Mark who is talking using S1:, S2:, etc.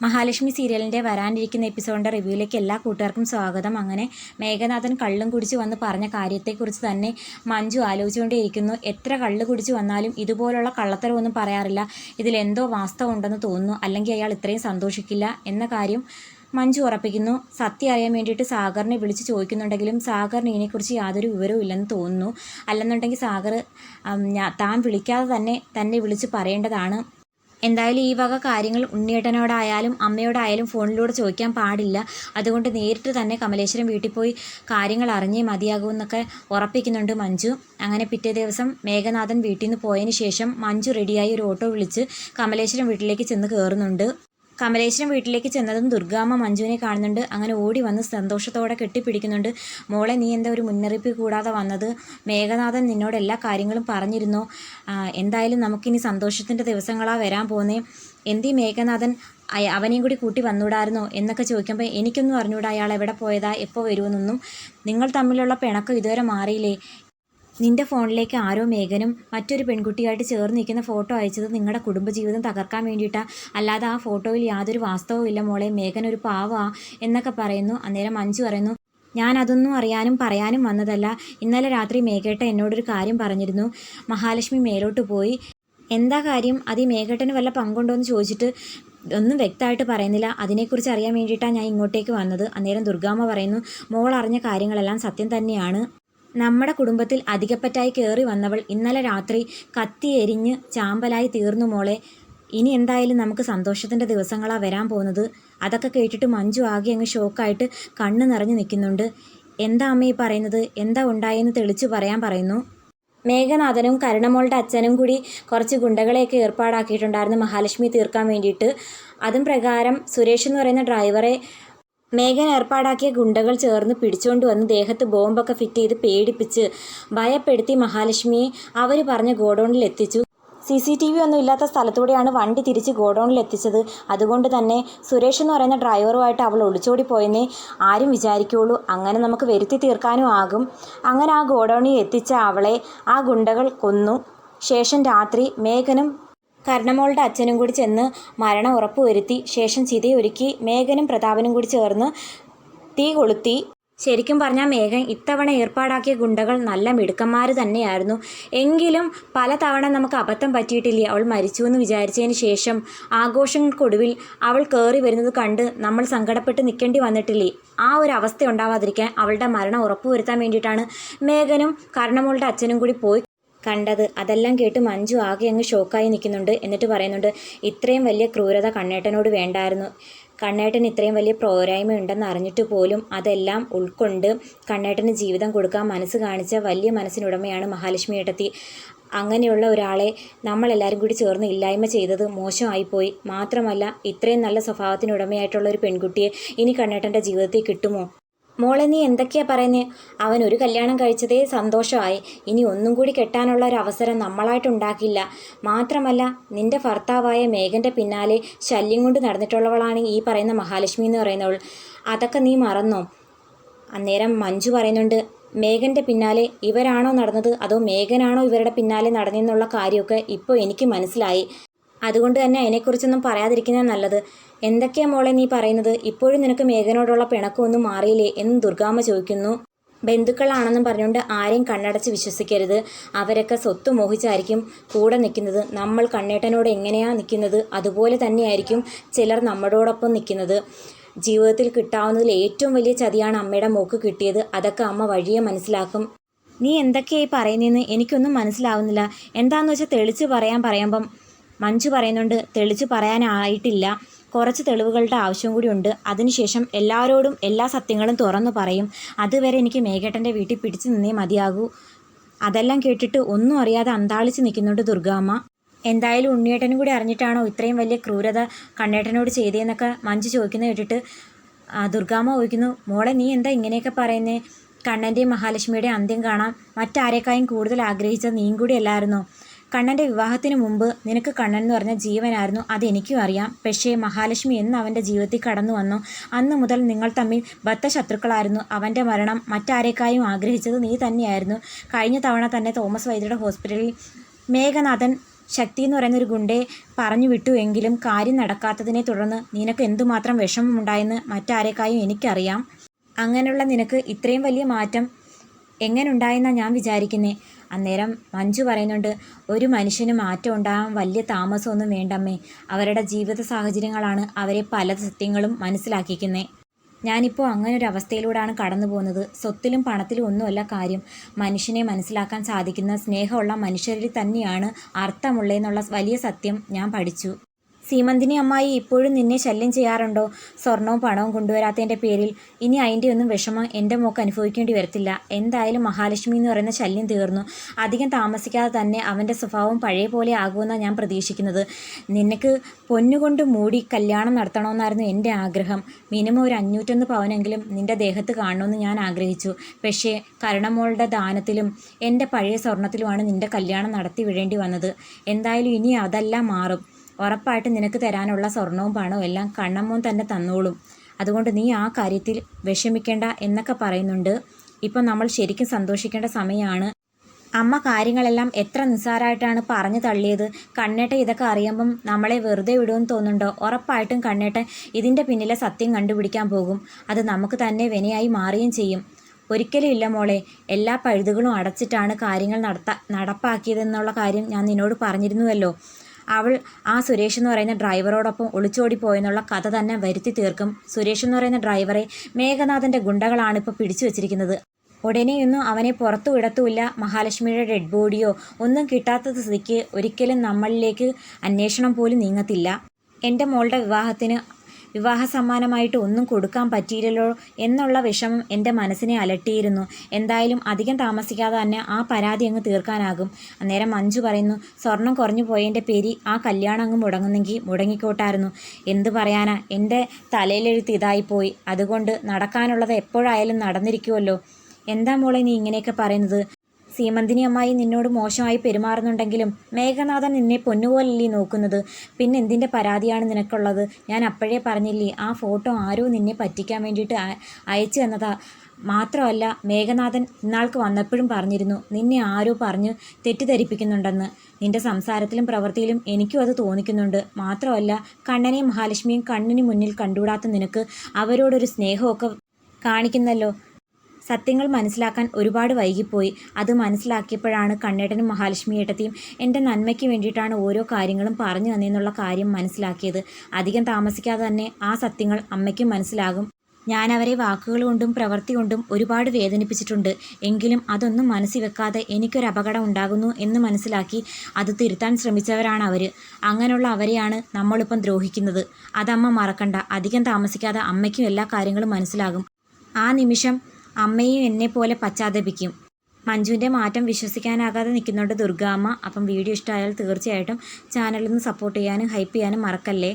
S1: മഹാലക്ഷ്മി സീരിയലിന്റെ വരാനിരിക്കുന്ന എപ്പിസോഡിന്റെ റിവ്യൂയിലേക്ക് എല്ലാ കൂട്ടുകാർക്കും സ്വാഗതം. അങ്ങനെ മേഘനാഥൻ കള്ളും കുടിച്ച് വന്ന് പറഞ്ഞ കാര്യത്തെക്കുറിച്ച് തന്നെ മഞ്ജു ആലോചിച്ചുകൊണ്ടേയിരിക്കുന്നു. എത്ര കള്ള് കുടിച്ച് വന്നാലും ഇതുപോലുള്ള കള്ളത്തരമൊന്നും പറയാറില്ല. ഇതിലെന്തോ വാസ്തവം ഉണ്ടെന്ന് തോന്നുന്നു. അല്ലെങ്കിൽ അയാൾ ഇത്രയും സന്തോഷിക്കില്ല എന്ന കാര്യം മഞ്ജു ഉറപ്പിക്കുന്നു. സത്യം അറിയാൻ വേണ്ടിയിട്ട് സാഗറിനെ വിളിച്ച് ചോദിക്കുന്നുണ്ടെങ്കിലും സാഗറിന് ഇതിനെക്കുറിച്ച് യാതൊരു വിവരവും ഇല്ലെന്ന് തോന്നുന്നു. അല്ലെന്നുണ്ടെങ്കിൽ സാഗർ താൻ വിളിക്കാതെ തന്നെ തന്നെ വിളിച്ച് പറയേണ്ടതാണ്. എന്തായാലും ഈ വക കാര്യങ്ങൾ ഉണ്ണിയേട്ടനോടായാലും അമ്മയോടായാലും ഫോണിലൂടെ ചോദിക്കാൻ പാടില്ല. അതുകൊണ്ട് നേരിട്ട് തന്നെ കമലേശ്വരം വീട്ടിൽ പോയി കാര്യങ്ങൾ അറിഞ്ഞേ മതിയാകുമെന്നൊക്കെ ഉറപ്പിക്കുന്നുണ്ട് മഞ്ജു. അങ്ങനെ പിറ്റേ ദിവസം മേഘനാഥൻ വീട്ടിൽ നിന്ന് പോയതിന് ശേഷം മഞ്ജു റെഡിയായി ഒരു ഓട്ടോ വിളിച്ച് കമലേശ്വരം വീട്ടിലേക്ക് ചെന്ന് കയറുന്നുണ്ട് കമലേശ്വരം വീട്ടിലേക്ക് ചെന്നതും ദുർഗാമ്മ മഞ്ജുവിനെ കാണുന്നുണ്ട്. അങ്ങനെ ഓടി വന്ന് സന്തോഷത്തോടെ കെട്ടിപ്പിടിക്കുന്നുണ്ട്. മോളെ നീ എന്താ ഒരു മുന്നറിയിപ്പ് കൂടാതെ വന്നത്? മേഘനാഥൻ നിന്നോട് എല്ലാ കാര്യങ്ങളും പറഞ്ഞിരുന്നു. എന്തായാലും നമുക്കിനി സന്തോഷത്തിന്റെ ദിവസങ്ങളാ വരാൻ പോന്നേ. എന്തീ മേഘനാഥൻ? അവനെയും കൂടി കൂട്ടി വന്നൂടായിരുന്നോ? എന്നൊക്കെ ചോദിക്കുമ്പോൾ എനിക്കൊന്നും അറിഞ്ഞൂടാ അയാൾ എവിടെ പോയതാ എപ്പോൾ വരുമെന്നൊന്നും. നിങ്ങൾ തമ്മിലുള്ള പിണക്കം ഇതുവരെ മാറിയില്ലേ? നിന്റെ ഫോണിലേക്ക് ആരോ മേഘനും മറ്റൊരു പെൺകുട്ടിയായിട്ട് ചേർന്ന് നിൽക്കുന്ന ഫോട്ടോ അയച്ചത് നിങ്ങളുടെ കുടുംബജീവിതം തകർക്കാൻ വേണ്ടിയിട്ടാണ് അല്ലാതെ ആ ഫോട്ടോയിൽ യാതൊരു വാസ്തവവും ഇല്ല മോളെ. മേഘൻ ഒരു പാവാ എന്നൊക്കെ പറയുന്നു. അന്നേരം മഞ്ജു പറയുന്നു ഞാൻ അതൊന്നും അറിയാനും പറയാനും വന്നതല്ല. ഇന്നലെ രാത്രി മേഘേട്ട എന്നോടൊരു കാര്യം പറഞ്ഞിരുന്നു. മഹാലക്ഷ്മി മേലോട്ട് പോയി. എന്താ കാര്യം? അത് ഈ മേഘേട്ടന് വല്ല പങ്കുണ്ടോ എന്ന് ചോദിച്ചിട്ട് ഒന്നും വ്യക്തമായിട്ട് പറയുന്നില്ല. അതിനെക്കുറിച്ച് അറിയാൻ വേണ്ടിയിട്ടാണ് ഞാൻ ഇങ്ങോട്ടേക്ക് വന്നത്. അന്നേരം ദുർഗാമ്മ പറയുന്നു മോൾ അറിഞ്ഞ കാര്യങ്ങളെല്ലാം സത്യം തന്നെയാണ്. നമ്മുടെ കുടുംബത്തിൽ അധികപ്പറ്റായി കയറി വന്നവൾ ഇന്നലെ രാത്രി കത്തി എരിഞ്ഞ് ചാമ്പലായി തീർന്നു മോളെ. ഇനി എന്തായാലും നമുക്ക് സന്തോഷത്തിന്റെ ദിവസങ്ങളാണ് വരാൻ പോകുന്നത്. അതൊക്കെ കേട്ടിട്ട് മഞ്ജു ആകെ അങ്ങ് ഷോക്കായിട്ട് കണ്ണ് നിറഞ്ഞു നിൽക്കുന്നുണ്ട്. എന്താ അമ്മ ഈ പറയുന്നത്? എന്താ ഉണ്ടായെന്ന് തെളിച്ചു പറയാൻ പറയുന്നു. മേഘനാഥനും കരുണമോളുടെ അച്ഛനും കൂടി കുറച്ച് ഗുണ്ടകളെയൊക്കെ ഏർപ്പാടാക്കിയിട്ടുണ്ടായിരുന്നു മഹാലക്ഷ്മി തീർക്കാൻ വേണ്ടിയിട്ട്. അതും പ്രകാരം സുരേഷ് എന്ന് പറയുന്ന ഡ്രൈവറെ മേഘൻ ഏർപ്പാടാക്കിയ ഗുണ്ടകൾ ചേർന്ന് പിടിച്ചുകൊണ്ട് വന്ന് ദേഹത്ത് ബോംബൊക്കെ ഫിറ്റ് ചെയ്ത് പേടിപ്പിച്ച് ഭയപ്പെടുത്തി മഹാലക്ഷ്മിയെ അവർ പറഞ്ഞ ഗോഡൗണിൽ എത്തിച്ചു. സി സി ടി വി ഒന്നും ഇല്ലാത്ത സ്ഥലത്തൂടെയാണ് വണ്ടി തിരിച്ച് ഗോഡൗണിൽ എത്തിച്ചത്. അതുകൊണ്ട് തന്നെ സുരേഷ് എന്ന് പറയുന്ന ഡ്രൈവറുമായിട്ട് അവൾ ഒളിച്ചോടി പോയെന്നേ ആരും വിചാരിക്കുള്ളൂ. അങ്ങനെ നമുക്ക് വരുത്തി തീർക്കാനും ആകും. അങ്ങനെ ആ ഗോഡൗണിൽ എത്തിച്ച അവളെ ആ ഗുണ്ടകൾ കൊന്നു. ശേഷം രാത്രി മേഘനും കർണമോളുടെ അച്ഛനും കൂടി ചെന്ന് മരണം ഉറപ്പുവരുത്തി ശേഷം ചിതയൊരുക്കി മേഘനും പ്രതാപനും കൂടി ചേർന്ന് തീ കൊളുത്തി. ശരിക്കും പറഞ്ഞാൽ മേഘൻ ഇത്തവണ ഏർപ്പാടാക്കിയ ഗുണ്ടകൾ നല്ല മിടുക്കന്മാർ തന്നെയായിരുന്നു. എങ്കിലും പല തവണ നമുക്ക് അബദ്ധം പറ്റിയിട്ടില്ല? അവൾ മരിച്ചു എന്ന് വിചാരിച്ചതിന് ശേഷം ആഘോഷങ്ങൾക്കൊടുവിൽ അവൾ കയറി വരുന്നത് കണ്ട് നമ്മൾ സങ്കടപ്പെട്ട് നിൽക്കേണ്ടി വന്നിട്ടില്ലേ? ആ ഒരു അവസ്ഥ ഉണ്ടാവാതിരിക്കാൻ അവളുടെ മരണം ഉറപ്പുവരുത്താൻ വേണ്ടിയിട്ടാണ് മേഘനും കർണമോളുടെ അച്ഛനും കൂടി പോയി കണ്ടത്. അതെല്ലാം കേട്ട് മഞ്ജു ആകെ അങ്ങ് ഷോക്കായി നിൽക്കുന്നുണ്ട് എന്നിട്ട് പറയുന്നുണ്ട് ഇത്രയും വലിയ ക്രൂരത കണ്ണേട്ടനോട് വേണ്ടായിരുന്നു. കണ്ണേട്ടൻ ഇത്രയും വലിയ പോരായ്മ ഉണ്ടെന്ന് അറിഞ്ഞിട്ട് പോലും അതെല്ലാം ഉൾക്കൊണ്ട് കണ്ണേട്ടന് ജീവിതം കൊടുക്കാൻ മനസ്സ് കാണിച്ച വലിയ മനസ്സിനുടമയാണ് മഹാലക്ഷ്മി ഏട്ടത്തി. അങ്ങനെയുള്ള ഒരാളെ നമ്മളെല്ലാവരും കൂടി ചേർന്ന് ഇല്ലായ്മ ചെയ്തത് മോശമായിപ്പോയി. മാത്രമല്ല ഇത്രയും നല്ല സ്വഭാവത്തിനുടമയായിട്ടുള്ള ഒരു പെൺകുട്ടിയെ ഇനി കണ്ണേട്ടന്റെ ജീവിതത്തിൽ കിട്ടുമോ? മോളെ നീ എന്തൊക്കെയാ പറയുന്നേ? അവൻ ഒരു കല്യാണം കഴിച്ചതേ സന്തോഷമായി. ഇനി ഒന്നും കൂടി കെട്ടാനുള്ള ഒരു അവസരം നമ്മളായിട്ട് ഉണ്ടാക്കില്ല. മാത്രമല്ല നിന്റെ ഭർത്താവായ മേഘന്റെ പിന്നാലെ ശല്യം കൊണ്ട് നടന്നിട്ടുള്ളവളാണ് ഈ പറയുന്ന മഹാലക്ഷ്മി എന്ന് പറയുന്നവൾ. അതൊക്കെ നീ മറന്നോ? അന്നേരം മഞ്ജു പറയുന്നുണ്ട് മേഘന്റെ പിന്നാലെ ഇവരാണോ നടന്നത്? അതോ മേഘനാണോ ഇവരുടെ പിന്നാലെ നടന്നെന്നുള്ള കാര്യമൊക്കെ ഇപ്പോൾ എനിക്ക് മനസ്സിലായി. അതുകൊണ്ട് തന്നെ അതിനെക്കുറിച്ചൊന്നും പറയാതിരിക്കുന്നത് നല്ലത്. എന്തൊക്കെയാ മോളെ നീ പറയുന്നത്? ഇപ്പോഴും നിനക്ക് മേഘനോടുള്ള പിണക്കമൊന്നും മാറിയില്ലേ എന്ന് ദുർഗാമ്മ ചോദിക്കുന്നു. ബന്ധുക്കളാണെന്നും പറഞ്ഞുകൊണ്ട് ആരെയും കണ്ണടച്ച് വിശ്വസിക്കരുത്. അവരൊക്കെ സ്വത്ത് മോഹിച്ചായിരിക്കും കൂടെ നിൽക്കുന്നത്. നമ്മൾ കണ്ണേട്ടനോട് എങ്ങനെയാ നിൽക്കുന്നത്? അതുപോലെ തന്നെയായിരിക്കും ചിലർ നമ്മളോടൊപ്പം നിൽക്കുന്നത്. ജീവിതത്തിൽ കിട്ടാവുന്നതിൽ ഏറ്റവും വലിയ ചതിയാണ് അമ്മയുടെ മോക്ക് കിട്ടിയത്. അതൊക്കെ അമ്മ വഴിയെ മനസ്സിലാക്കും. നീ എന്തൊക്കെയായി പറയുന്നതെന്ന് എനിക്കൊന്നും മനസ്സിലാവുന്നില്ല. എന്താണെന്ന് വെച്ചാൽ തെളിച്ച് പറയാൻ പറയുമ്പം മഞ്ജു പറയുന്നുണ്ട് തെളിച്ച് പറയാനായിട്ടില്ല. കുറച്ച് തെളിവുകളുടെ ആവശ്യം കൂടിയുണ്ട് അതിനുശേഷം എല്ലാവരോടും എല്ലാ സത്യങ്ങളും തുറന്നു പറയും. അതുവരെ എനിക്ക് മേഘേട്ടന്റെ വീട്ടിൽ പിടിച്ചു നിന്നേ മതിയാകൂ. അതെല്ലാം കേട്ടിട്ട് ഒന്നും അറിയാതെ അന്താളിച്ച് നിൽക്കുന്നുണ്ട് ദുർഗാമ്മ. എന്തായാലും ഉണ്ണിയേട്ടനും കൂടി അറിഞ്ഞിട്ടാണോ ഇത്രയും വലിയ ക്രൂരത കണ്ണേട്ടനോട് ചെയ്തതെന്നൊക്കെ മഞ്ജു ചോദിക്കുന്നത് കേട്ടിട്ട് ദുർഗാമ്മ ചോദിക്കുന്നു മോളെ നീ എന്താ ഇങ്ങനെയൊക്കെ പറയുന്നേ? കണ്ണന്റെയും മഹാലക്ഷ്മിയുടെയും അന്ത്യം കാണാൻ മറ്റാരേക്കായും കൂടുതൽ ആഗ്രഹിച്ച നീയും കൂടി അല്ലായിരുന്നോ? കണ്ണന്റെ വിവാഹത്തിന് മുമ്പ് നിനക്ക് കണ്ണൻ എന്ന് പറഞ്ഞ ജീവനായിരുന്നു അതെനിക്കും അറിയാം. പക്ഷേ മഹാലക്ഷ്മി എന്ന് അവന്റെ ജീവിതത്തിൽ കടന്നു വന്നു. അന്ന് മുതൽ നിങ്ങൾ തമ്മിൽ ബദ്ധശത്രുക്കളായിരുന്നു. അവന്റെ മരണം മറ്റാരേക്കായും ആഗ്രഹിച്ചത് നീ തന്നെയായിരുന്നു. കഴിഞ്ഞ തവണ തന്നെ തോമസ് വൈദ്യരുടെ ഹോസ്പിറ്റലിൽ മേഘനാഥൻ ശക്തി എന്ന് പറയുന്ന ഒരു പറഞ്ഞു വിട്ടു എങ്കിലും കാര്യം നടക്കാത്തതിനെ തുടർന്ന് നിനക്ക് എന്തുമാത്രം വിഷമമുണ്ടായെന്ന് മറ്റാരേക്കായും എനിക്കറിയാം. അങ്ങനെയുള്ള നിനക്ക് ഇത്രയും വലിയ മാറ്റം എങ്ങനെ ഉണ്ടായെന്നാ ഞാൻ വിചാരിക്കുന്നേ. അന്നേരം മഞ്ജു പറയുന്നുണ്ട് ഒരു മനുഷ്യന് മാറ്റം ഉണ്ടാകാൻ വലിയ താമസമൊന്നും വേണ്ടമ്മേ. അവരുടെ ജീവിത സാഹചര്യങ്ങളാണ് അവരെ പല സത്യങ്ങളും മനസ്സിലാക്കിക്കുന്നത് ഞാനിപ്പോൾ അങ്ങനെ ഒരു അവസ്ഥയിലൂടെയാണ് കടന്നു പോകുന്നത് സ്വത്തിലും പണത്തിലും ഒന്നുമല്ല കാര്യം. മനുഷ്യനെ മനസ്സിലാക്കാൻ സാധിക്കുന്ന സ്നേഹമുള്ള മനുഷ്യരിൽ തന്നെയാണ് അർത്ഥമുള്ളതെന്നുള്ള വലിയ സത്യം ഞാൻ പഠിച്ചു. സീമന്തിനി അമ്മായി ഇപ്പോഴും നിന്നെ ശല്യം ചെയ്യാറുണ്ടോ? സ്വർണവും പണവും കൊണ്ടുവരാത്തതിന്റെ പേരിൽ ഇനി അതിന്റെ ഒന്നും വിഷമം എന്റെ മോക്ക് അനുഭവിക്കേണ്ടി വരത്തില്ല. എന്തായാലും മഹാലക്ഷ്മി എന്ന് പറയുന്ന ശല്യം തീർന്നു. അധികം താമസിക്കാതെ തന്നെ അവന്റെ സ്വഭാവം പഴയ പോലെ ആകുമെന്നാണ് ഞാൻ പ്രതീക്ഷിക്കുന്നത്. നിനക്ക് പൊന്നുകൊണ്ട് മൂടി കല്യാണം നടത്തണമെന്നായിരുന്നു എന്റെ ആഗ്രഹം. മിനിമം ഒരു അഞ്ഞൂറ്റൊന്ന് പവനെങ്കിലും നിന്റെ ദേഹത്ത് കാണണമെന്ന് ഞാൻ ആഗ്രഹിച്ചു. പക്ഷേ കരുണമോളുടെ ദാനത്തിലും എന്റെ പഴയ സ്വർണത്തിലുമാണ് നിന്റെ കല്യാണം നടത്തി വിടേണ്ടി വന്നത്. എന്തായാലും ഇനി അതെല്ലാം മാറും. ഉറപ്പായിട്ട് നിനക്ക് തരാനുള്ള സ്വർണവും പണവും എല്ലാം കണ്ണമ്മോൻ തന്നെ തന്നോളും. അതുകൊണ്ട് നീ ആ കാര്യത്തിൽ വിഷമിക്കേണ്ട എന്നൊക്കെ പറയുന്നുണ്ട്. ഇപ്പം നമ്മൾ ശരിക്കും സന്തോഷിക്കേണ്ട സമയമാണ്. അമ്മ കാര്യങ്ങളെല്ലാം എത്ര നിസ്സാരമായിട്ടാണ് പറഞ്ഞു തള്ളിയത്. കണ്ണേട്ട ഇതൊക്കെ അറിയുമ്പം നമ്മളെ വെറുതെ വിടുമെന്ന് തോന്നുന്നുണ്ടോ? ഉറപ്പായിട്ടും കണ്ണേട്ടൻ ഇതിന്റെ പിന്നിലെ സത്യം കണ്ടുപിടിക്കാൻ പോകും. അത് നമുക്ക് തന്നെ വിനയായി മാറുകയും ചെയ്യും. ഒരിക്കലും ഇല്ല മോളെ എല്ലാ പഴുതുകളും അടച്ചിട്ടാണ് കാര്യങ്ങൾ നടത്ത നടപ്പാക്കിയതെന്നുള്ള കാര്യം ഞാൻ നിന്നോട് പറഞ്ഞിരുന്നുവല്ലോ. അവൾ ആ സുരേഷ് എന്ന് പറയുന്ന ഡ്രൈവറോടൊപ്പം ഒളിച്ചോടി പോയെന്നുള്ള കഥ തന്നെ വരുത്തി തീർക്കും. സുരേഷ് എന്ന് പറയുന്ന ഡ്രൈവറെ മേഘനാഥന്റെ ഗുണ്ടകളാണ് ഇപ്പോൾ പിടിച്ചു വച്ചിരിക്കുന്നത്. ഉടനെയൊന്നും അവനെ പുറത്തു വിടത്തുമില്ല. മഹാലക്ഷ്മിയുടെ ഡെഡ് ബോഡിയോ ഒന്നും കിട്ടാത്ത സ്ഥിതിക്ക് ഒരിക്കലും നമ്മളിലേക്ക് അന്വേഷണം പോലും നീങ്ങത്തില്ല. എന്റെ മോളുടെ വിവാഹത്തിന് വിവാഹ സമ്മാനമായിട്ട് ഒന്നും കൊടുക്കാൻ പറ്റിയില്ലല്ലോ എന്നുള്ള വിഷമം എന്റെ മനസ്സിനെ അലട്ടിയിരുന്നു. എന്തായാലും അധികം താമസിക്കാതെ തന്നെ ആ പരാതി അങ്ങ് തീർക്കാനാകും. അന്നേരം മഞ്ജു പറയുന്നു സ്വർണം കുറഞ്ഞു പോയതിന്റെ പേരി ആ കല്യാണം അങ്ങ് മുടങ്ങുന്നെങ്കിൽ മുടങ്ങിക്കോട്ടായിരുന്നു. എന്ത് പറയാനാ? എന്റെ തലയിലെഴുത്ത് ഇതായിപ്പോയി. അതുകൊണ്ട് നടക്കാനുള്ളത് എപ്പോഴായാലും നടന്നിരിക്കുമല്ലോ എന്താ മോളെ നീ ഇങ്ങനെയൊക്കെ പറയുന്നത്? സീമന്തിനി അമ്മായി നിന്നോട് മോശമായി പെരുമാറുന്നുണ്ടെങ്കിലും മേഘനാഥൻ നിന്നെ പൊന്നുപോലല്ലേ നോക്കുന്നത്? പിന്നെ എന്തിന്റെ പരാതിയാണ് നിനക്കുള്ളത്? ഞാൻ അപ്പോഴേ പറഞ്ഞില്ലേ ആ ഫോട്ടോ ആരോ നിന്നെ പറ്റിക്കാൻ വേണ്ടിയിട്ട് അയച്ചു തന്നതാ. മാത്രമല്ല മേഘനാഥൻ ഇന്നാൾക്ക് വന്നപ്പോഴും പറഞ്ഞിരുന്നു നിന്നെ ആരോ പറഞ്ഞ് തെറ്റിദ്ധരിപ്പിക്കുന്നുണ്ടെന്ന്. നിന്റെ സംസാരത്തിലും പ്രവൃത്തിയിലും എനിക്കും അത് തോന്നിക്കുന്നുണ്ട്. മാത്രമല്ല കണ്ണനെയും മഹാലക്ഷ്മിയും കണ്ണിന് മുന്നിൽ കണ്ടുകൂടാത്ത നിനക്ക് അവരോടൊരു സ്നേഹമൊക്കെ കാണിക്കുന്നല്ലോ. സത്യങ്ങൾ മനസ്സിലാക്കാൻ ഒരുപാട് വൈകിപ്പോയി. അത് മനസ്സിലാക്കിയപ്പോഴാണ് കണ്ണേട്ടനും മഹാലക്ഷ്മി ഏട്ടത്തിയും എന്റെ നന്മയ്ക്ക് വേണ്ടിയിട്ടാണ് ഓരോ കാര്യങ്ങളും പറഞ്ഞു തന്നെന്നുള്ള കാര്യം മനസ്സിലാക്കിയത്. അധികം താമസിക്കാതെ തന്നെ ആ സത്യങ്ങൾ അമ്മയ്ക്കും മനസ്സിലാകും. ഞാൻ അവരെ വാക്കുകൾ കൊണ്ടും പ്രവൃത്തി കൊണ്ടും ഒരുപാട് വേദനിപ്പിച്ചിട്ടുണ്ട്. എങ്കിലും അതൊന്നും മനസ്സിൽ വെക്കാതെ എനിക്കൊരു അപകടം ഉണ്ടാകുന്നു എന്ന് മനസ്സിലാക്കി അത് തിരുത്താൻ ശ്രമിച്ചവരാണ് അവർ അങ്ങനെയുള്ള അവരെയാണ് നമ്മളിപ്പം ദ്രോഹിക്കുന്നത്. അതമ്മ മറക്കണ്ട. അധികം താമസിക്കാതെ അമ്മയ്ക്കും എല്ലാ കാര്യങ്ങളും മനസ്സിലാകും. ആ നിമിഷം അമ്മയും എന്നെ പോലെ പശ്ചാത്തപിക്കും. മഞ്ജുവിന്റെ മാറ്റം വിശ്വസിക്കാനാകാതെ നിൽക്കുന്നുണ്ട് ദുർഗാമ്മ അപ്പം വീഡിയോ ഇഷ്ടമായാൽ തീർച്ചയായിട്ടും ചാനലിൽ നിന്ന് സപ്പോർട്ട് ചെയ്യാനും ഹൈപ്പ് ചെയ്യാനും മറക്കല്ലേ?